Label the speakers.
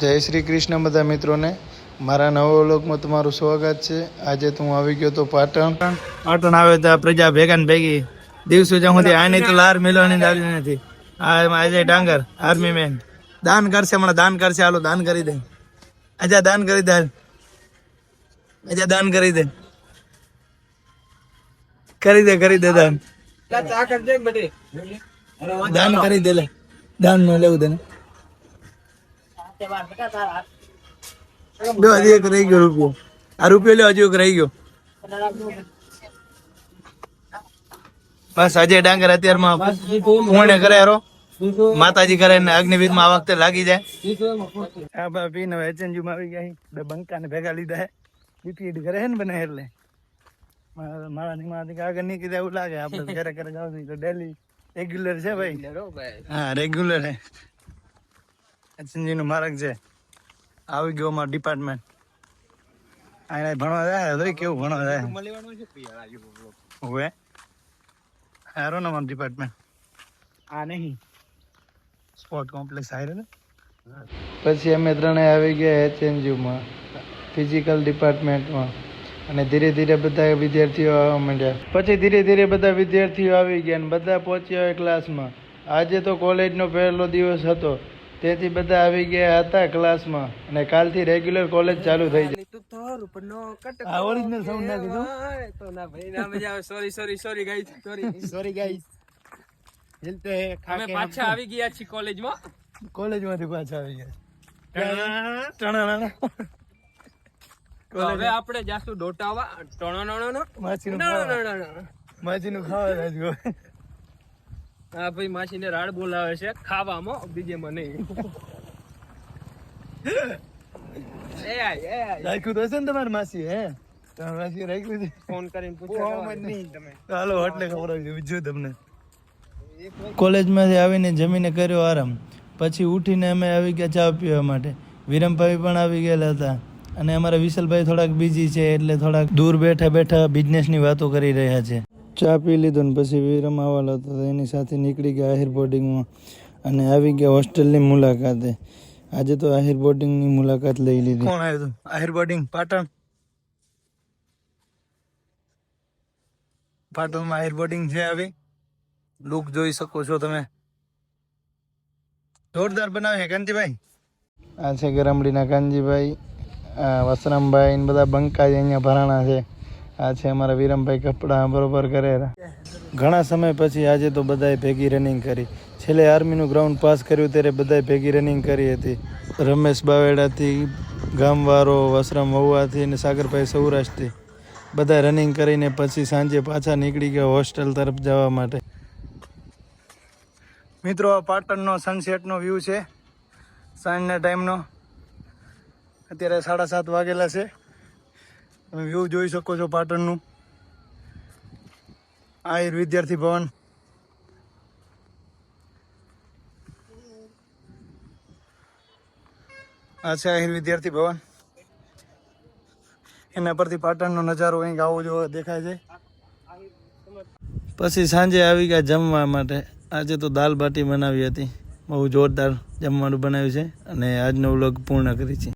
Speaker 1: જય શ્રી કૃષ્ણ બધા મિત્રોને. મારા નવો લોકમાં તમારું સ્વાગત છે. આજે તો હું આવી ગયો તો પાટણ. પાટણ આવે તો પ્રજા ભેગા ને ભેગી. દિવસો જ્યાં સુધી આ નહીં તો લાર મેળવાની દાવી નથી. આ એમાં ડાંગર આર્મી મેન દાન કરશે હમણાં દાન કરશે. હાલો દાન કરી દે. અજા દાન કરી દે. આજે અજા દાન કરી દે. કરી દે કરી દે દાન. દાન કરી દે દાન ન લેવું તને. બે હજી એક રહી ગયો રૂપિયો. આ રૂપિયો લે હજુ એક રહી ગયો. બસ અજય ડાંગર અત્યારમાં પૂર્ણ કરે હારો. માતાજી કરે ને અગ્નિવીરમાં આ વખતે લાગી જાય. બા પીને એચએનજી માં આવી ગયા બે બંકા ને ભેગા લીધા હે. બીપીએડ કરે હે ને બને એટલે. મારા દિમાગથી આગળ નીકળી કીધા એવું લાગે. આપણે ઘરે ઘરે જાવ તો ડેલી રેગ્યુલર છે ભાઈ. હા રેગ્યુલર હે. એચએનજી નું માર્ગ છે. આવી ગયો અમારો ડિપાર્ટમેન્ટ આને ભણવા જાય હવે કેવું ભણવા જાય? હવે હારો ને અમારું ડિપાર્ટમેન્ટ આ નહીં. સ્પોર્ટ કોમ્પ્લેક્સ હારે ને? પછી અમે ત્રણેય આવી ગયા એચએનજીમાં ફિઝિકલ ડિપાર્ટમેન્ટમાં અને ધીરે ધીરે બધા વિદ્યાર્થીઓ આવવા માંડ્યા. પછી ધીરે ધીરે બધા વિદ્યાર્થીઓ આવી ગયા અને બધા પહોંચ્યા હોય ક્લાસમાં આજે તો કોલેજનો પહેલો દિવસ હતો. તેથી બધા આવી ગયા હતા ક્લાસમાં અને કાલથી રેગ્યુલર કોલેજ ચાલુ થઈ જાય. આ original sound
Speaker 2: sorry sorry sorry guys sorry
Speaker 1: sorry guys હિલતે હે
Speaker 2: અમે પાછા આવી ગયા છીએ કોલેજમાં
Speaker 1: કોલેજમાંથી પાછા આવી ગયા. ટણાણા
Speaker 2: હવે આપણે જાશું ડોટાવા. ટણો નણો નો
Speaker 1: માછીનું. માછીનું ખાવા
Speaker 2: હા ભાઈ માસીને રાડ બોલાવે છે ખાવામાં બીજેમાં મને.
Speaker 1: રાખ્યું તો હશે ને તમારી માસી હે? તમારી માસી રાખ્યું છે?
Speaker 2: ફોન કરીને પૂછો નહીં તમે.
Speaker 1: ચાલો એટલે ખબર આવી બીજું તમને. કોલેજમાંથી આવીને જમીને કર્યો આરામ. પછી ઉઠીને અમે આવી ગયા ચા પીવા માટે. વિરમભાઈ પણ આવી ગયેલા હતા. અને અમારા વિશાલભાઈ થોડાક બીજી છે એટલે થોડાક દૂર બેઠા બેઠા બિઝનેસની વાતો કરી રહ્યા છે. ચા પી લીધો ને પછી વિરમ આવવાનો હતો તો એની સાથે નીકળી ગયા આહિર બોર્ડિંગમાં અને આવી ગયા હોસ્ટેલની મુલાકાતે. આજે તો આહિર બોર્ડિંગની મુલાકાત લઈ લીધી. કોણ આવ્યું આહિર બોર્ડિંગ પાટણ? પાટણમાં આહિર બોર્ડિંગ છે આવી. લુક જોઈ શકો છો તમે. જોરદાર બનાવે છે કાંતિભાઈ. આ છે ગરમડીના કાનજીભાઈ વસરામભાઈ ને બધા બંકા અહીંયા ભરાણા છે. આ છે અમારા વિરમભાઈ કપડા, બરોબર કરે ઘણા સમય પછી આજે તો બધાએ ભેગી રનિંગ કરી. છેલ્લે આર્મીનું ગ્રાઉન્ડ પાસ કર્યું ત્યારે બધાએ ભેગી રનિંગ કરી હતી. રમેશ બાવેડાથી ગામવાળો, વસરામ વહુવાથી અને સાગરભાઈ સૌરાષ્ટ્રથી. બધા રનિંગ કરીને પછી સાંજે પાછા નીકળી ગયા હોસ્ટેલ તરફ જવા માટે. મિત્રો પાટણનો સનસેટનો વ્યૂ છે. સાંજના ટાઈમનો અત્યારે સાડા સાત વાગેલા છે. તમે વ્યૂ જોઈ શકો છો પાટણનું. આહિર વિદ્યાર્થી ભવન. આ છે આહિર વિદ્યાર્થી ભવન. એના પરથી પાટણનો નજારો કંઈક આવો જેવો દેખાય છે. પછી સાંજે આવી ગયા જમવા માટે. આજે તો દાલ બાટી બનાવી હતી. બહુ જોરદાર જમવાનું બનાવ્યું છે અને આજનો વ્લોગ પૂર્ણ કરી છે.